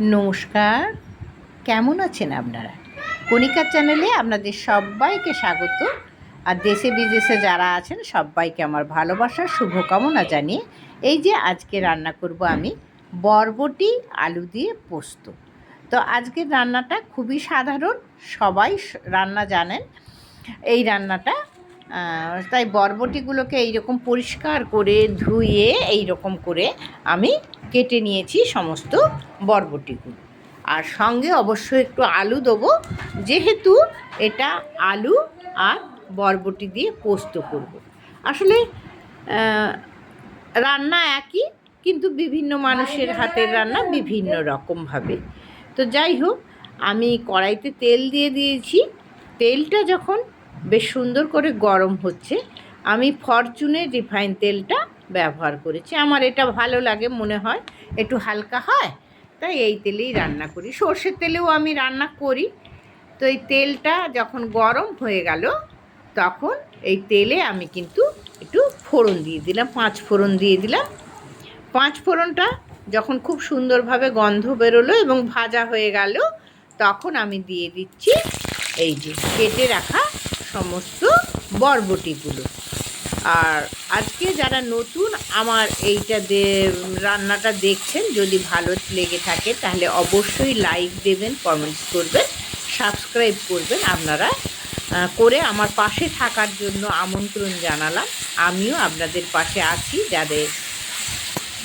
নমস্কার। কেমন আছেন আপনারা? কণিকার চ্যানেলে আপনাদের সবাইকে স্বাগত। আর দেশে বিদেশে যারা আছেন, সবাইকে আমার ভালোবাসার শুভকামনা জানিয়ে এই যে আজকে রান্না করব আমি বরবটি আলু দিয়ে পোস্ত। তো আজকের রান্নাটা খুবই সাধারণ, সবাই রান্না জানেন। এই রান্নাটা তাই বরবটিগুলোকে এইরকম পরিষ্কার করে ধুয়ে এই রকম করে আমি কেটে নিয়েছি সমস্ত বরবটিগুলো। আর সঙ্গে অবশ্যই একটু আলু দেবো, যেহেতু এটা আলু আর বরবটি দিয়ে পোস্ত করব। আসলে রান্না একই, কিন্তু বিভিন্ন মানুষের হাতের রান্না বিভিন্ন রকমভাবে। তো যাই হোক, আমি কড়াইতে তেল দিয়ে দিয়েছি। তেলটা যখন বেশ সুন্দর করে গরম হচ্ছে। আমি ফরচুনের রিফাইন তেলটা ব্যবহার করেছি। আমার এটা ভালো লাগে মনে হয়। একটু হালকা হয়, তাই এই তেলেই রান্না করি। সর্ষের তেলেও আমি রান্না করি। তো এই তেলটা যখন গরম হয়ে গেল, তখন এই তেলে আমি কিন্তু একটু ফোড়ন দিয়ে দিলাম, পাঁচ ফোড়ন দিয়ে দিলাম। পাঁচ ফোড়নটা যখন খুব সুন্দরভাবে গন্ধ বেরোলো এবং ভাজা হয়ে গেল, তখন আমি দিয়ে দিচ্ছি এই যে কেটে রাখা সমস্ত বরবটিগুলো। আর আজকে যারা নতুন, আমার এইটা রান্নাটা দেখছেন, যদি ভালো লেগে থাকে, তাহলে অবশ্যই লাইক দেবেন কমেন্টস করবেন সাবস্ক্রাইব করবেন। আপনারা করে আমার পাশে থাকার জন্য আমন্ত্রণ জানালাম। আমিও আপনাদের পাশে আছি যাদের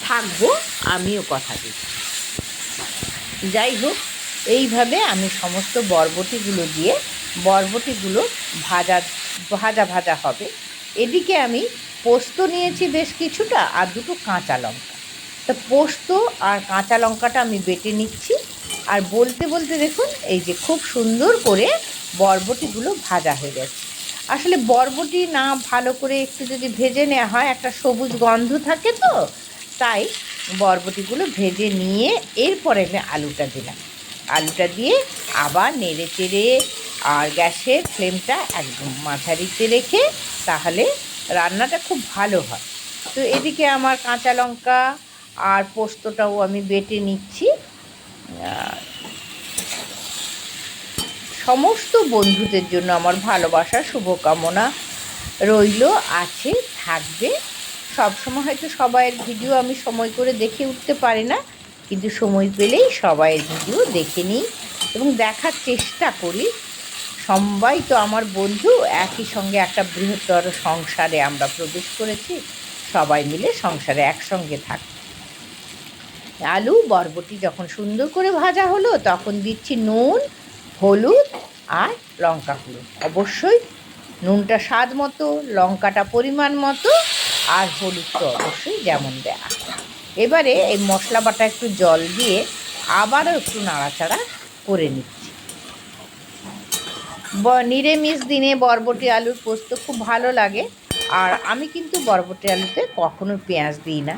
থাকব, আমিও কথা দিই। যাই হোক, এইভাবে আমি সমস্ত বরবটিগুলো দিয়ে বরবটিগুলো ভাজা ভাজা ভাজা হবে। এদিকে আমি পোস্ত নিয়েছি বেশ কিছুটা আর দুটো কাঁচা লঙ্কা। তো পোস্ত আর কাঁচা লঙ্কাটা আমি বেটে নিচ্ছি। আর বলতে বলতে দেখুন, এই যে খুব সুন্দর করে বরবটিগুলো ভাজা হয়ে গেছে। আসলে বরবটি না ভালো করে একটু যদি ভেজে নেওয়া হয়, একটা সবুজ গন্ধ থাকে তো, তাই বরবটিগুলো ভেজে নিয়ে এরপরে আমি আলুটা দিলাম। আলুটা দিয়ে আবার নেড়ে চেড়ে আর গ্যাসের ফ্লেমটা একদম মাঝারিতে রেখে তাহলে রান্নাটা খুব ভালো হয়। তো এদিকে আমার কাঁচা লঙ্কা আর পোস্তটাও আমি বেটে নিচ্ছি। সমস্ত বন্ধুদের জন্য আমার ভালোবাসা শুভকামনা রইল, আছে, থাকবে। সবসময় হয়তো সবাইয়ের ভিডিও আমি সময় করে দেখে উঠতে পারি না, কিন্তু সময় পেলেই সবাইয়ের ভিডিও দেখে নিই এবং দেখার চেষ্টা করি। সবাই তো আমার বন্ধু, একই সঙ্গে একটা বৃহত্তর সংসারে আমরা প্রবেশ করেছি, সবাই মিলে সংসারে একসঙ্গে থাকি আলু, বরবটি যখন সুন্দর করে ভাজা হলো, তখন দিচ্ছি নুন, হলুদ আর লঙ্কা গুঁড়ো। অবশ্যই নুনটা স্বাদ মতো, লঙ্কাটা পরিমাণ মতো আর হলুদ তো অবশ্যই যেমন দেয়া। এবারে এই মশলা বাটা একটু জল দিয়ে আবারও একটু নাড়াচাড়া করে নিচ্ছি। নিরামিষ দিনে বরবটি আলুর পোস্ত খুব ভালো লাগে। আর আমি কিন্তু বরবটি আলুতে কখনো পেঁয়াজ দিই না।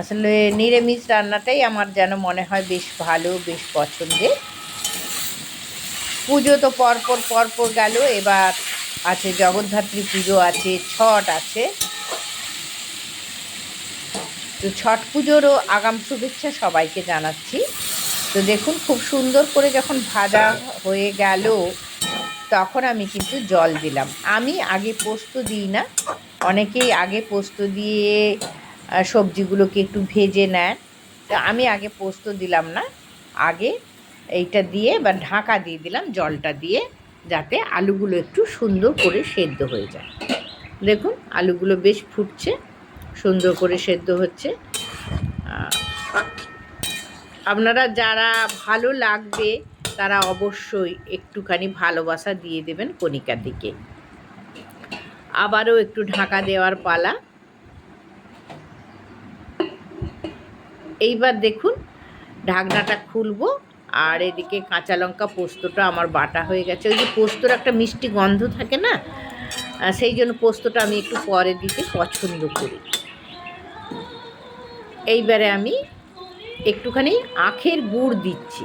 আসলে নিরামিষ রান্নাটাই আমার যেন মনে হয় বেশ ভালো, বেশ পছন্দের। পুজো তো পরপর পরপর গেল, এবার আছে জগদ্ধাত্রী পুজো আছে, ছট আছে। তো ছট পুজোরও আগাম শুভেচ্ছা সবাইকে জানাচ্ছি। তো দেখুন, খুব সুন্দর করে যখন ভাজা হয়ে গেল তখন আমি কিন্তু জল দিলাম। আমি আগে পোস্ত দিই না। অনেকেই আগে পোস্ত দিয়ে সবজিগুলোকে একটু ভেজে নেন। তো আমি আগে পোস্ত দিলাম না। আগে এইটা দিয়ে বা ঢাকা দিয়ে দিলাম জলটা দিয়ে যাতে আলুগুলো একটু সুন্দর করে সেদ্ধ হয়ে যায়। দেখুন, আলুগুলো বেশ ফুটছে, সুন্দর করে সেদ্ধ হচ্ছে। আপনারা যারা ভালো লাগবে তারা অবশ্যই একটুখানি ভালোবাসা দিয়ে দেবেন কণিকার দিকে। আবারও একটু ঢাকা দেওয়ার পালা। এইবার দেখুন, ঢাকনাটা খুলবো আর এদিকে কাঁচা লঙ্কা পোস্তটা আমার বাটা হয়ে গেছে। ওই যে পোস্তর একটা মিষ্টি গন্ধ থাকে না সেই জন্য পোস্তটা আমি একটু পরে দিতে পছন্দ করি। এইবারে আমি একটুখানি আখের গুড় দিচ্ছি।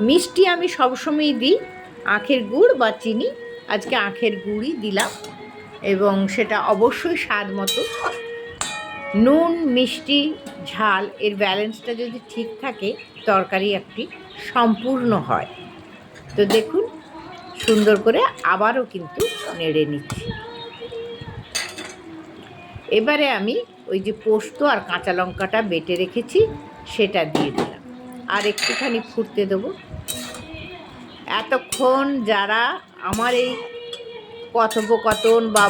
মিষ্টি আমি সবসময়ই দিই, আখের গুড় বা চিনি। আজকে আখের গুড়ই দিলাম এবং সেটা অবশ্যই স্বাদ মতো। নুন, মিষ্টি, ঝাল, এর ব্যালেন্সটা যদি ঠিক থাকে, তরকারি একটি সম্পূর্ণ হয়। তো দেখুন, সুন্দর করে আবারও কিন্তু নেড়ে নিচ্ছি। এবারে আমি ওই যে পোস্ত আর কাঁচা লঙ্কাটা বেটে রেখেছি, সেটা দিয়ে দিলাম। আর একটুখানি ফুটতে দেবো। এতক্ষণ যারা আমার এই কথোপকথন বা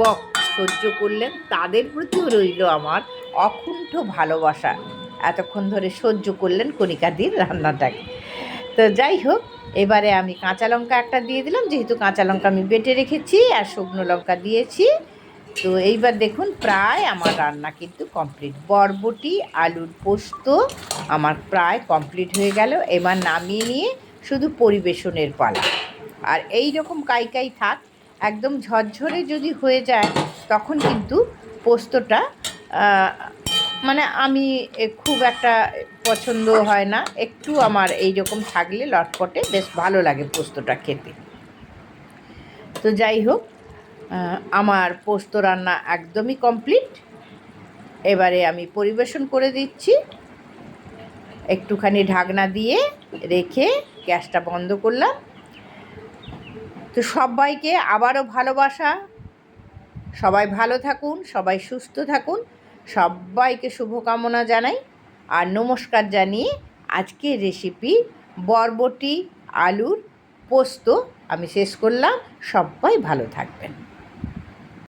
বক সহ্য করলেন, তাদের প্রতিও রইল আমার অকুণ্ঠ ভালোবাসা। এতক্ষণ ধরে সহ্য করলেন কণিকাদির রান্নাটাকে। তো যাই হোক, এবারে আমি কাঁচা লঙ্কা একটা দিয়ে দিলাম, যেহেতু কাঁচা লঙ্কা আমি বেটে রেখেছি আর শুকনো লঙ্কা দিয়েছি। তো এইবার দেখুন, প্রায় আমার রান্না কিন্তু কমপ্লিট বরবটি, আলুর পোস্ত আমার প্রায় কমপ্লিট হয়ে গেল। এবার নামিয়ে নিয়ে শুধু পরিবেশনের পালা। আর এই রকম কাই থাক, একদম ঝরঝরে যদি হয়ে যায়, তখন কিন্তু পোস্তটা মানে আমি খুব একটা পছন্দ হয় না। একটু আমার এই রকম থাকলে লটপটে বেশ ভালো লাগে পোস্তটা খেতে। তো যাই হোক আমার পোস্ত রান্না একদমই কমপ্লিট। এবারে আমি পরিবেশন করে দিচ্ছি। একটুখানি ঢাকনা দিয়ে রেখে গ্যাসটা বন্ধ করলাম। তো সবাইকে আবারও ভালোবাসা। সবাই ভালো থাকুন, সবাই সুস্থ থাকুন। সবাইকে শুভকামনা জানাই আর নমস্কার জানিয়ে আজকের রেসিপি বরবটি, আলুর পোস্ত আমি শেষ করলাম। সবাই ভালো থাকবেন।